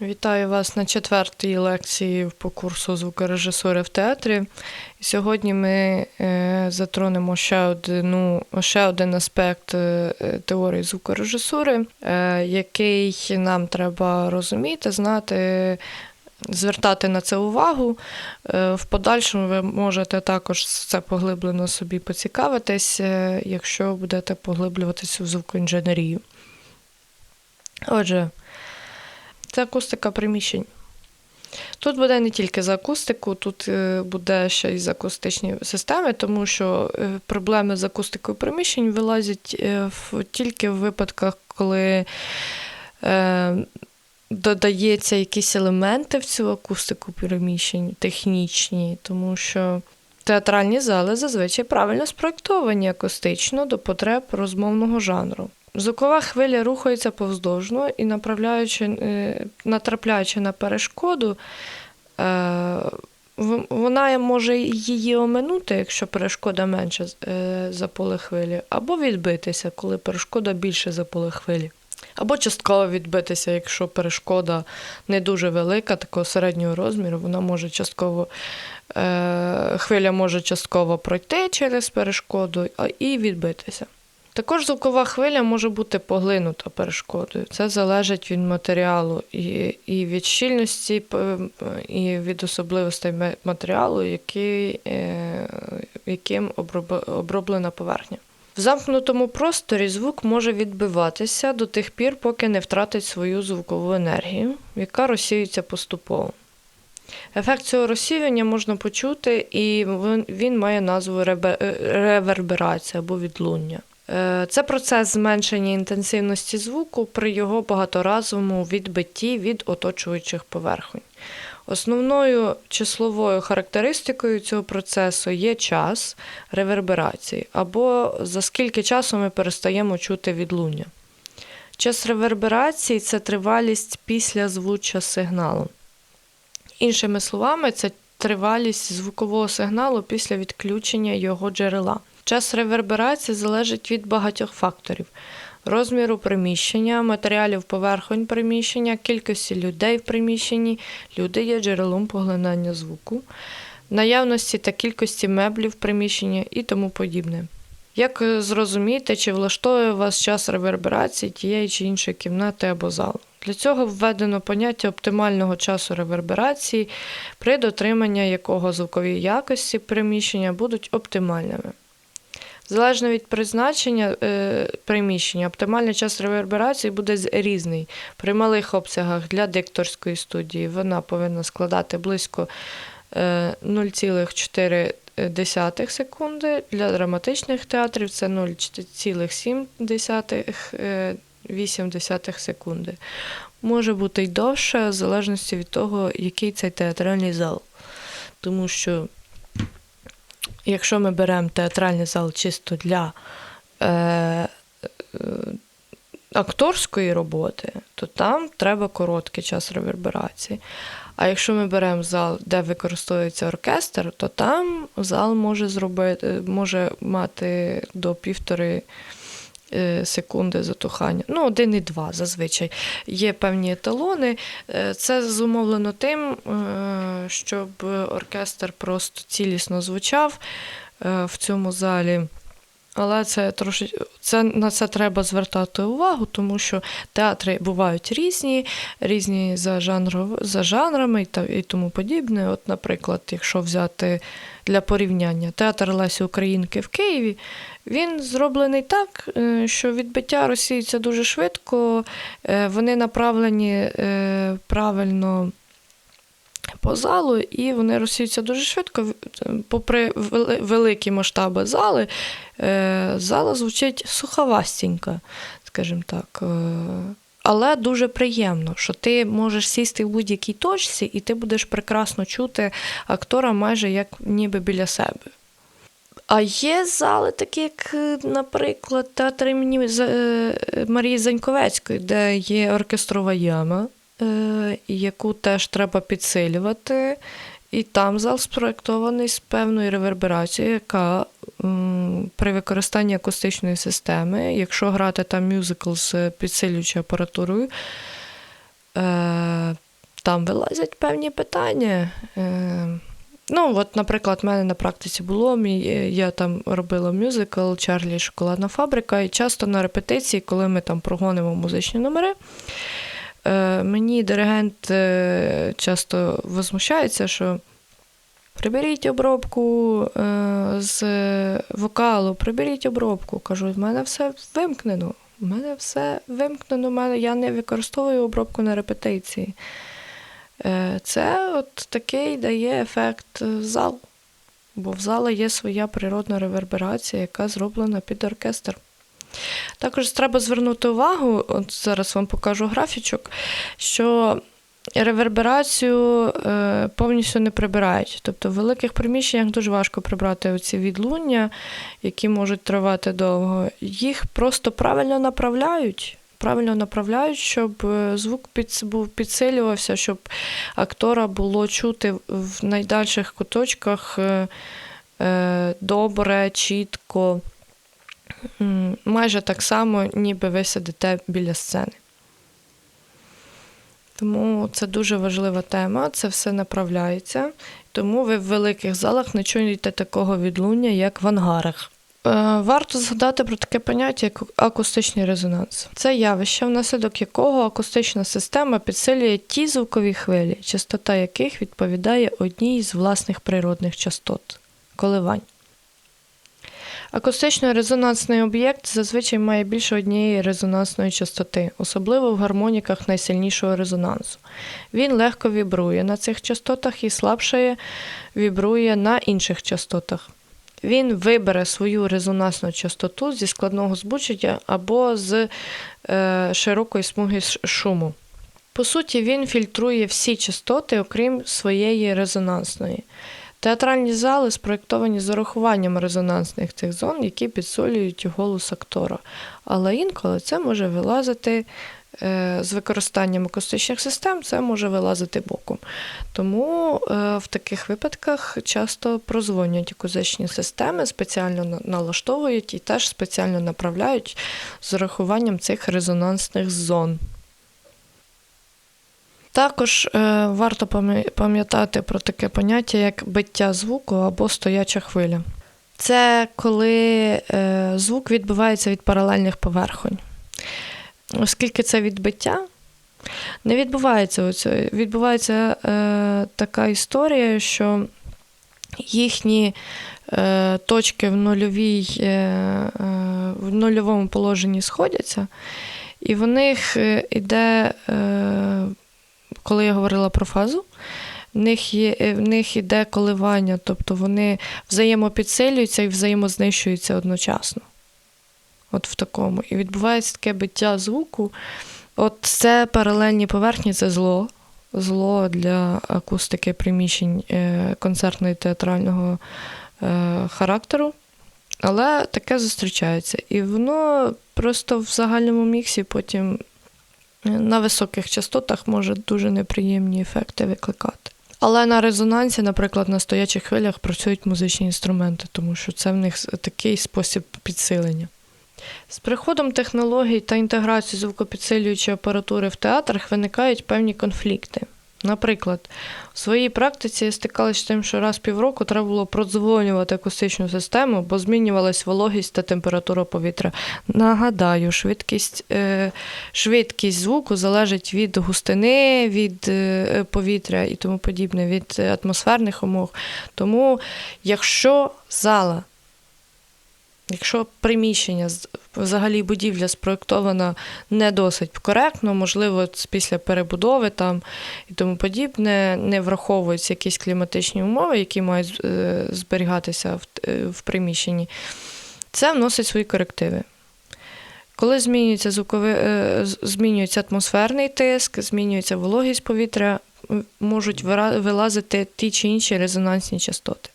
Вітаю вас на четвертій лекції по курсу звукорежисури в театрі. Сьогодні ми е, затронемо ще, одну, ще один аспект е, теорії звукорежисури, е, який нам треба розуміти, знати, звертати на це увагу. В подальшому ви можете також це поглиблено собі поцікавитись, якщо будете поглиблюватися в звукоінженерію. Отже, це акустика приміщень. Тут буде не тільки за акустику, тут е, буде ще й за акустичні системи, тому що е, проблеми з акустикою приміщень вилазять е, тільки в випадках, коли додається якісь елементи в цю акустику приміщень, технічні, тому що театральні зали зазвичай правильно спроєктовані акустично до потреб розмовного жанру. Звукова хвиля рухається повздовжно і направляючи, е, натрапляючи на перешкоду, е, вона може її оминути, якщо перешкода менше за поле хвилі, або відбитися, коли перешкода більше за поле хвилі. Або частково відбитися, якщо перешкода не дуже велика, такого середнього розміру, вона може частково, е, хвиля може частково пройти через перешкоду і відбитися. Також звукова хвиля може бути поглинута перешкодою. Це залежить від матеріалу і, і від щільності, і від особливостей матеріалу, який, е, яким оброблена поверхня. В замкнутому просторі звук може відбиватися до тих пір, поки не втратить свою звукову енергію, яка розсіюється поступово. Ефект цього розсіювання можна почути, і він- має назву е, реверберація або відлуння. Е, Це процес зменшення інтенсивності звуку при його багаторазовому відбитті від оточуючих поверхонь. Основною числовою характеристикою цього процесу є час реверберації, або за скільки часу ми перестаємо чути відлуння. Час реверберації це тривалість після звуча сигналу. Іншими словами, це тривалість звукового сигналу після відключення його джерела. Час реверберації залежить від багатьох факторів: розміру приміщення, матеріалів поверхонь приміщення, кількості людей в приміщенні, люди є джерелом поглинання звуку, наявності та кількості меблів в приміщенні і тому подібне. Як зрозуміти, чи влаштовує вас час реверберації тієї чи іншої кімнати або залу? Для цього введено поняття оптимального часу реверберації, при дотриманні якого звукові якості приміщення будуть оптимальними. Залежно від призначення е, приміщення, оптимальний час реверберації буде різний. При малих обсягах для дикторської студії вона повинна складати близько е, 0,4 секунди. Для драматичних театрів це 0,7 секунди. Може бути й довше, в залежності від того, який це театральний зал. Тому що якщо ми беремо театральний зал чисто для е, е, акторської роботи, то там треба короткий час реверберації. А якщо ми беремо зал, де використовується оркестр, то там зал може зробити, може мати до півтори секунди затухання. Ну, один і два зазвичай. Є певні еталони. Е, Це зумовлено тим, е, щоб оркестр просто цілісно звучав е, в цьому залі. Але це трошки це на це треба звертати увагу, тому що театри бувають різні, різні за жанров, за жанрами та, і тому подібне. От, наприклад, якщо взяти для порівняння театр Лесі Українки в Києві, він зроблений так, е, що відбиття розсіюється дуже швидко, е, вони направлені е, правильно по залу, і вони розсіються дуже швидко. Попри великі масштаби зали, е, зала звучить суховастенько, скажімо так. Е, Але дуже приємно, що ти можеш сісти в будь-якій точці, і ти будеш прекрасно чути актора майже як ніби біля себе. А є зали, такі як, е, наприклад, театр імені е, Марії Заньковецької, де є оркестрова яма, е, яку теж треба підсилювати. І там зал спроєктований з певною реверберацією, яка м, при використанні акустичної системи, якщо грати там мюзикл з підсилюючою апаратурою, е, там вилазять певні питання. Е, Ну, от, наприклад, в мене на практиці було, мій, е, я там робила мюзикл Чарлі Шоколадна фабрика, і часто на репетиції, коли ми там прогонимо музичні номери, е, мені диригент е, часто возмущається, що приберіть обробку е, з вокалу, приберіть обробку. Кажу, в мене все вимкнено. У мене все вимкнено, я не використовую обробку на репетиції. Е, Це от такий дає ефект е, зал. Бо в зала є своя природна реверберація, яка зроблена під оркестр. Також треба звернути увагу, от зараз вам покажу графічок, що реверберацію е, повністю не прибирають. Тобто в великих приміщеннях дуже важко прибрати оці відлуння, які можуть тривати довго. Їх просто правильно направляють. Правильно направляють, щоб е, звук під, був підсилювався, щоб актора було чути в найдальших куточках е, добре, чітко, майже так само, ніби ви сидите біля сцени. Тому це дуже важлива тема, це все направляється. Тому ви в великих залах не чуєте такого відлуння, як в ангарах. Е, Варто згадати про таке поняття, як акустичний резонанс. Це явище, внаслідок якого акустична система підсилює ті звукові хвилі, частота яких відповідає одній з власних природних частот коливань. Акустично-резонансний об'єкт зазвичай має більше однієї резонансної частоти, особливо в гармоніках найсильнішого резонансу. Він легко вібрує на цих частотах і слабше вібрує на інших частотах. Він вибере свою резонансну частоту зі складного збучення або з е, широкої смуги шуму. По суті, він фільтрує всі частоти, окрім своєї резонансної. Театральні зали спроєктовані з урахуванням резонансних цих зон, які підсолюють голос актора. Але інколи це може вилазити е, з використанням акустичних систем, це може вилазити боком. Тому е, в таких випадках часто прозвонюють акустичні системи, спеціально налаштовують і теж спеціально направляють з урахуванням цих резонансних зон. Також е, варто пам'ятати про таке поняття, як биття звуку або стояча хвиля. Це коли е, звук відбивається від паралельних поверхонь. Оскільки це відбиття, не відбувається оце. Відбувається е, така історія, що їхні е, точки в нульовій, е, е, в нульовому положенні сходяться, і в них іде. Е, коли я говорила про фазу, в них, є, е, в них іде коливання, тобто вони взаємопідсилюються і взаємознищуються одночасно. От в такому. І відбувається таке биття звуку. От це паралельні поверхні, це зло. Зло для акустики приміщень е, концертного і театрального е, характеру. Але таке зустрічається. І воно просто в загальному міксі потім на високих частотах може дуже неприємні ефекти викликати. Але на резонансі, наприклад, на стоячих хвилях працюють музичні інструменти, тому що це в них такий спосіб підсилення. З приходом технологій та інтеграцією звукопідсилюючої апаратури в театрах виникають певні конфлікти. Наприклад, у своїй практиці я стикалася з тим, що раз півроку треба було продзвонювати акустичну систему, бо змінювалась вологість та температура повітря. Нагадаю, швидкість, е, швидкість звуку залежить від густини, від е, повітря і тому подібне, від атмосферних умов. Тому, якщо зала Якщо приміщення, взагалі будівля спроєктована не досить коректно, можливо, після перебудови там і тому подібне, не враховуються якісь кліматичні умови, які мають е, зберігатися в, е, в приміщенні, це вносить свої корективи. Коли змінюється звуковий, е, змінюється атмосферний тиск, змінюється вологість повітря, можуть вилазити ті чи інші резонансні частоти.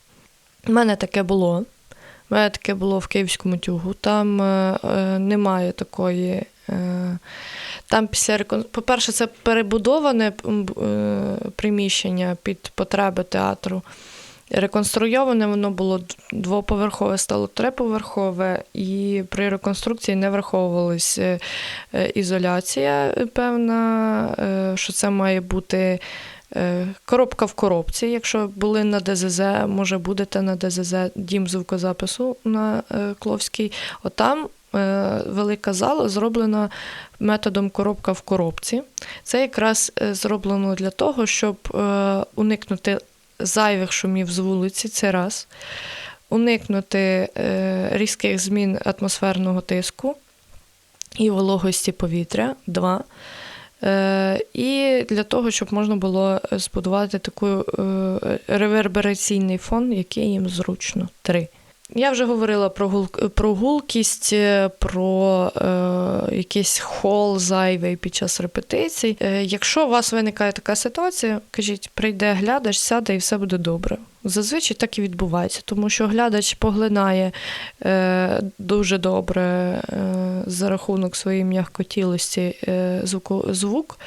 У мене таке було. У мене таке було в Київському тюгу. Там е, е, немає такої. Е, там після рекон... По-перше, це перебудоване е, приміщення під потреби театру. Реконструйоване воно було двоповерхове, стало триповерхове, і при реконструкції не враховувалась е, ізоляція певна, що це має бути коробка в коробці. Якщо були на ДЗЗ, може будете на ДЗЗ дім звукозапису на е, Кловській. Отам е, велика зала зроблена методом коробка в коробці. Це якраз е, зроблено для того, щоб е, уникнути зайвих шумів з вулиці, це раз, уникнути е, різких змін атмосферного тиску і вологості повітря, два. Е, і для того, щоб можна було збудувати такий е, ревербераційний фон, який їм зручно. Три. Я вже говорила про, гул, про гулкість, е, про е, якийсь хол зайвий під час репетицій. Е, якщо у вас виникає така ситуація, кажіть, прийде глядач, сяде і все буде добре. Зазвичай так і відбувається, тому що глядач поглинає е, дуже добре е, за рахунок своєї м'якотілості е, звуку, звук,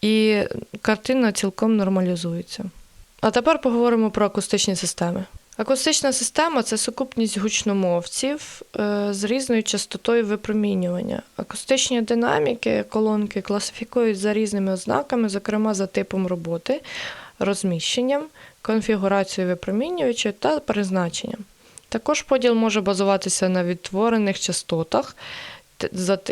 і картина цілком нормалізується. А тепер поговоримо про акустичні системи. Акустична система це сукупність гучномовців е, з різною частотою випромінювання. Акустичні динаміки колонки класифікують за різними ознаками, зокрема за типом роботи, розміщенням, конфігурацією випромінювача та призначенням. Також поділ може базуватися на відтворених частотах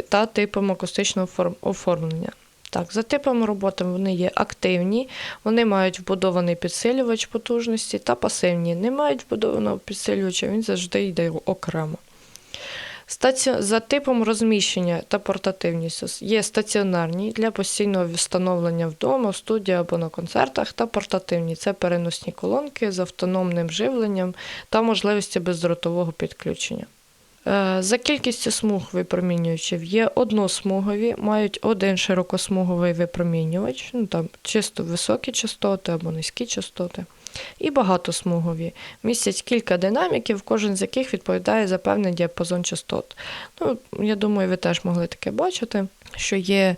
та типом акустичного оформлення. Так, за типом роботи вони є активні, вони мають вбудований підсилювач потужності та пасивні. Не мають вбудованого підсилювача, він завжди йде окремо. За типом розміщення та портативністю є стаціонарні для постійного встановлення вдома, в студії або на концертах, та портативні це переносні колонки з автономним живленням та можливості бездротового підключення. Е, За кількістю смуг випромінювачів є односмугові, мають один широкосмуговий випромінювач, ну там чисто високі частоти або низькі частоти, і багатосмугові. Містять кілька динаміків, кожен з яких відповідає за певний діапазон частот. Ну, я думаю, ви теж могли таке бачити, що є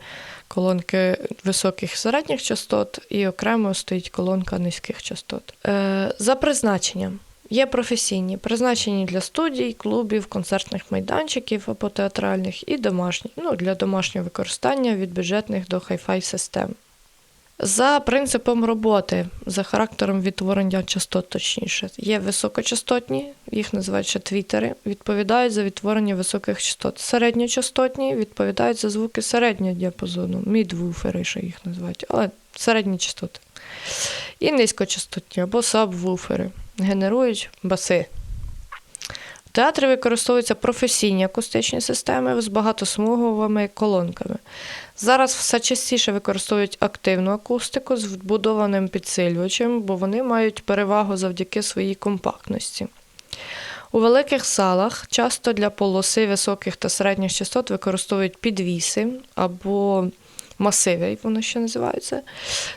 колонки високих середніх частот, і окремо стоїть колонка низьких частот. Е, За призначенням. Є професійні, призначені для студій, клубів, концертних майданчиків або театральних, і домашні, ну, для домашнього використання від бюджетних до хай-фай систем. За принципом роботи, за характером відтворення частот, точніше, є високочастотні, їх називають ще твітери, відповідають за відтворення високих частот. Середньочастотні відповідають за звуки середнього діапазону, мідвуфери, ще їх називають, але середні частоти. І низькочастотні або сабвуфери генерують баси. В театрі використовуються професійні акустичні системи з багатосмуговими колонками. Зараз все частіше використовують активну акустику з вбудованим підсилювачем, бо вони мають перевагу завдяки своїй компактності. У великих салах часто для полоси високих та середніх частот використовують підвіси або масиви, вони ще називаються.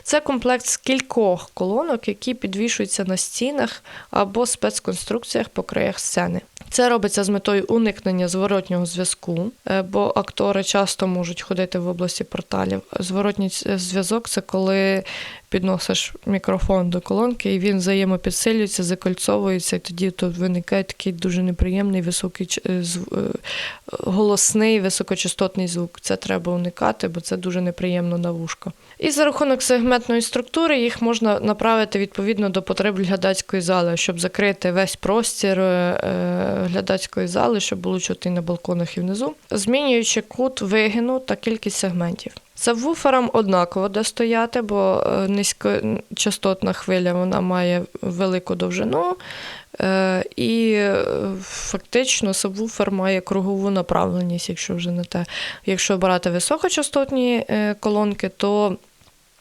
Це комплект з кількох колонок, які підвішуються на стінах або спецконструкціях по краях сцени. Це робиться з метою уникнення зворотнього зв'язку, е, бо актори часто можуть ходити в області порталів. Зворотній зв'язок це коли підносиш мікрофон до колонки, і він взаємопідсилюється, закольцовується, і тоді тут виникає такий дуже неприємний високий е, е, голосний високочастотний звук. Це треба уникати, бо це дуже неприємно на вушко. І за рахунок сегментної структури їх можна направити відповідно до потреб глядацької зали, щоб закрити весь простір е, глядацької зали, щоб було чути на балконах і внизу, змінюючи кут вигину та кількість сегментів. Сабвуферам однаково де стояти, бо е, низькочастотна хвиля вона має велику довжину, е, і е, фактично сабвуфер має кругову направленість, якщо вже не те. Якщо брати високочастотні колонки, то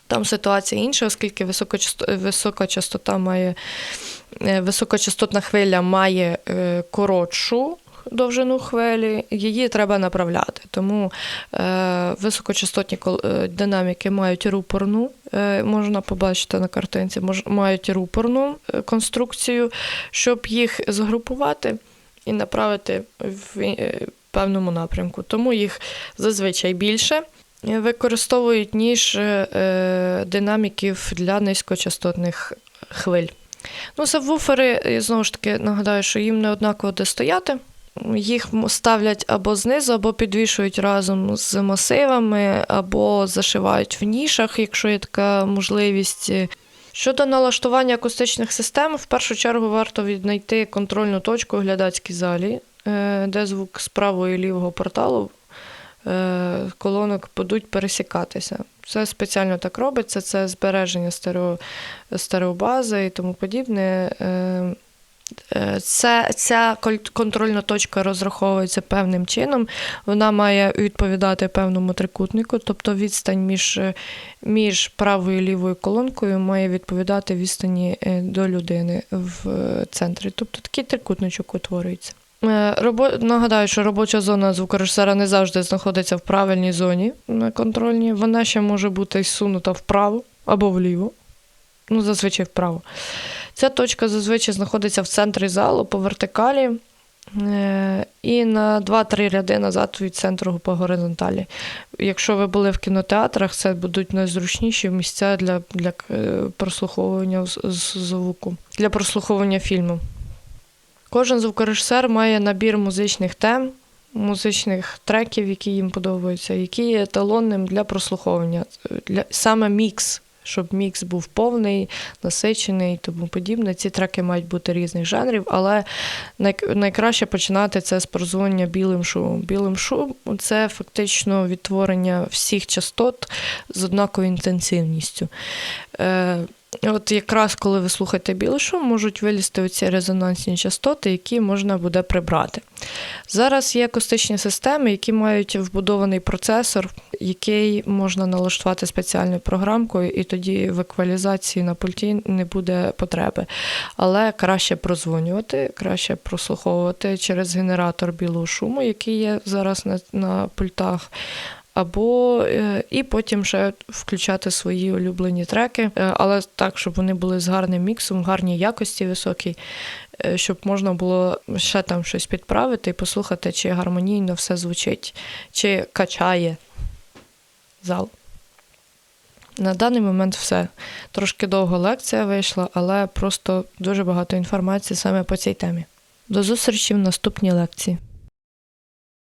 там ситуація інша, оскільки висока частота має високочастотна хвиля має коротшу довжину хвилі, її треба направляти. Тому е, високочастотні е, динаміки мають рупорну, е, можна побачити на картинці, мож, мають рупорну е, конструкцію, щоб їх згрупувати і направити в е, певному напрямку. Тому їх зазвичай більше. е, Використовують ніж динаміків для низькочастотних хвиль. Ну, сабвуфери, знову ж таки нагадаю, що їм не однаково де стояти. Їх ставлять або знизу, або підвішують разом з масивами, або зашивають в нішах, якщо є така можливість. Щодо налаштування акустичних систем, в першу чергу варто віднайти контрольну точку у глядацькій залі, е, де звук з правого і лівого порталу е, колонок будуть пересікатися. Це спеціально так робиться, це збереження стерео, стереобази і тому подібне. Е, Це, ця контрольна точка розраховується певним чином. Вона має відповідати певному трикутнику, тобто відстань між, е, між правою і лівою колонкою має відповідати відстані е, до людини в центрі. Тобто такий трикутничок утворюється. Робо... Нагадаю, що робоча зона звукорежисера не завжди знаходиться в правильній зоні контрольній. Вона ще може бути сунута вправо або вліво. Ну, зазвичай вправо. Ця точка зазвичай знаходиться в центрі залу по вертикалі е, і на 2-3 ряди назад від центру по горизонталі. Якщо ви були в кінотеатрах, це будуть найзручніші місця для, для е, прослуховування звуку, для прослуховування фільму. Кожен звукорежисер має набір музичних тем, музичних треків, які їм подобаються, які є еталонним для прослуховування. Для, саме мікс, щоб мікс був повний, насичений і тому подібне. Ці треки мають бути різних жанрів, але най, найкраще починати це з прозвонення білим шумом. Білим шумом це фактично відтворення всіх частот з однаковою інтенсивністю. От якраз коли ви слухаєте білий шум, можуть вилізти оці резонансні частоти, які можна буде прибрати. Зараз є акустичні системи, які мають вбудований процесор, який можна налаштувати спеціальною програмкою, і тоді в еквалізації на пульті не буде потреби. Але краще прозвонювати, краще прослуховувати через генератор білого шуму, який є зараз на, на пультах. Або е, і потім ще включати свої улюблені треки, е, але так, щоб вони були з гарним міксом, гарній якості високій, е, щоб можна було ще там щось підправити і послухати, чи гармонійно все звучить, чи качає зал. На даний момент все. Трошки довго лекція вийшла, але просто дуже багато інформації саме по цій темі. До зустрічі в наступній лекції.